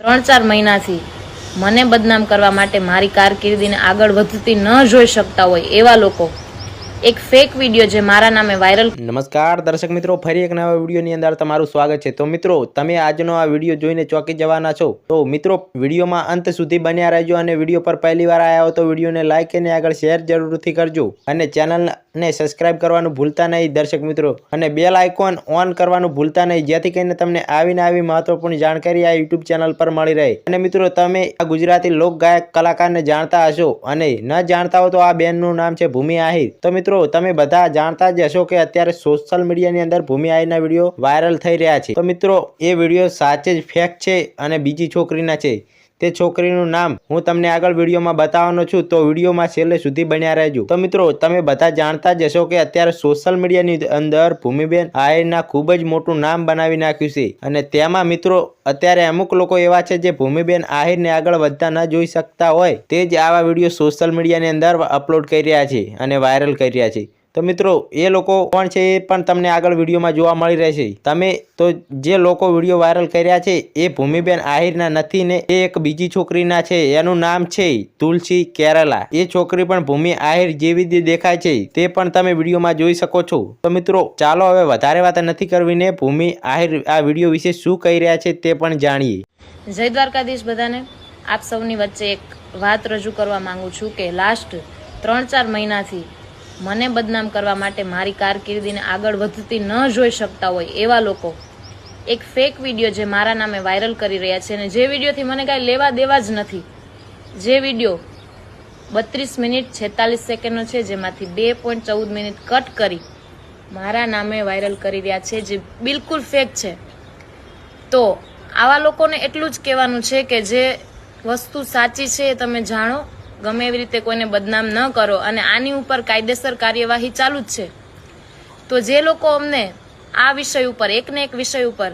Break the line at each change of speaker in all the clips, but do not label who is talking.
ત્રણ ચાર મહિનાથી મને બદનામ કરવા માટે મારી કારકિર્દીને આગળ વધતી ન જોઈ શકતા હોય એવા લોકો એક ફેક વીડિયો જે મારા નામે વાયરલ
નમસ્કાર, દર્શક મિત્રો, ફરી એક નવા વિડીયોની અંદર તમારું સ્વાગત છે. તો મિત્રો, તમે આજનો આ વીડિયો જોઈને ચોંકી જવાના છો? તો મિત્રો, વિડીયોમાં અંત સુધી બન્યા રહેજો અને વીડિયો પર પહેલી વાર આવ્યા હો તો વિડીયોને લાઇક અને આગળ શેર જરૂરથી કરજો. અને ચેનલને સબસ્ક્રાઇબ કરવાનું ભૂલતા નહીં, દર્શક મિત્રો. અને બેલ આઇકોન ઓન કરવાનું ભૂલતા નહીં, જેથી કરીને તમને આવીને આવી મહત્વપૂર્ણ જાણકારી આ યુટ્યુબ ચેનલ પર મળી રહે. અને મિત્રો, તમે આ ગુજરાતી લોક ગાયક કલાકારને જાણતા હશો અને ન જાણતા હો તો આ બેનનું નામ છે ભૂમિ આહિર. તો મિત્રો તમે બધા જાણતા જ હશો કે અત્યારે સોશિયલ મીડિયાની અંદર ભૂમિ આઈના વીડિયો વાયરલ થઈ રહ્યા છે. તો મિત્રો, એ વીડિયો સાચે જ ફેક છે અને બીજી છોકરીના છે. તે છોકરીનું નામ હું તમને આગળ વિડીયોમાં બતાવવાનો છું, તો વિડીયોમાં છેલ્લે સુધી બન્યા રહેજો. તો મિત્રો, તમે બધા જાણતા જ હશો કે અત્યારે સોશિયલ મીડિયાની અંદર ભૂમિબેન આયરના ખૂબ જ મોટું નામ બનાવી નાખ્યું છે. અને તેમાં મિત્રો, અત્યારે અમુક લોકો એવા છે જે ભૂમિબેન આહિરને આગળ વધતા ન જોઈ શકતા હોય, તે જ આવા વીડિયો સોશિયલ મીડિયાની અંદર અપલોડ કરી રહ્યા છે અને વાયરલ કરી રહ્યા છે. તો મિત્રો, એ લોકો કોણ છે એ પણ તમને આગળ વિડીયોમાં જોવા મળી રહેશે. તમે તો જે લોકો વીડિયો વાયરલ કર્યા છે, એ ભૂમિબેન આહિરના નથી ને એ એક બીજી છોકરીના છે. એનું નામ છે તુલસી કેરલા. એ છોકરી પણ ભૂમિ આહિર જેવી દેખાય છે. તે પણ તમે વિડીયોમાં જોઈ શકો છો. તો મિત્રો, ચાલો હવે વધારે વાત નથી કરવી ને ભૂમિ આહિર આ વીડિયો વિશે શું કહી રહ્યા છે તે પણ જાણીએ.
જય દ્વારકાધીશ બધાને. આપ સૌની વચ્ચે એક વાત રજૂ કરવા માંગુ છું કે લાસ્ટ ત્રણ ચાર મહિનાથી મને બદનામ કરવા માટે મારી કારકિર્દીને આગળ વધતી ન જોઈ શકતા હોય એવા લોકો. એક ફેક વીડિયો જે મારા નામે વાયરલ કરી રહ્યા છે અને જે વિડીયોથી મને કાંઈ લેવા દેવા જ નથી. જે વીડિયો બત્રીસ મિનિટ છેતાલીસ સેકન્ડનો છે, જેમાંથી બે પોઈન્ટ ચૌદ મિનિટ કટ કરી મારા નામે વાયરલ કરી રહ્યા છે, જે બિલકુલ ફેક છે. તો આવા લોકોને એટલું જ કહેવાનું છે કે જે વસ્તુ સાચી છે એ તમે જાણો ગમે એવી રીતે કોઈને બદનામ ન કરો અને આની ઉપર કાયદેસર કાર્યવાહી ચાલુ જ છે. તો જે લોકો અમને આ વિષય ઉપર, એકને એક વિષય ઉપર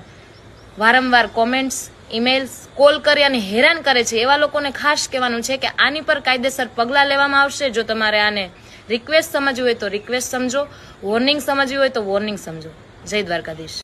વારંવાર કોમેન્ટ્સ ઇમેલ્સ કોલ કરી અને હેરાન કરે છે, એવા લોકોને ખાસ કહેવાનું છે કે આની પર કાયદેસર પગલાં લેવામાં આવશે. જો તમારે આને રિક્વેસ્ટ સમજવી હોય તો રિક્વેસ્ટ સમજો વોર્નિંગ સમજવી હોય તો વોર્નિંગ સમજો. જય દ્વારકાધીશ.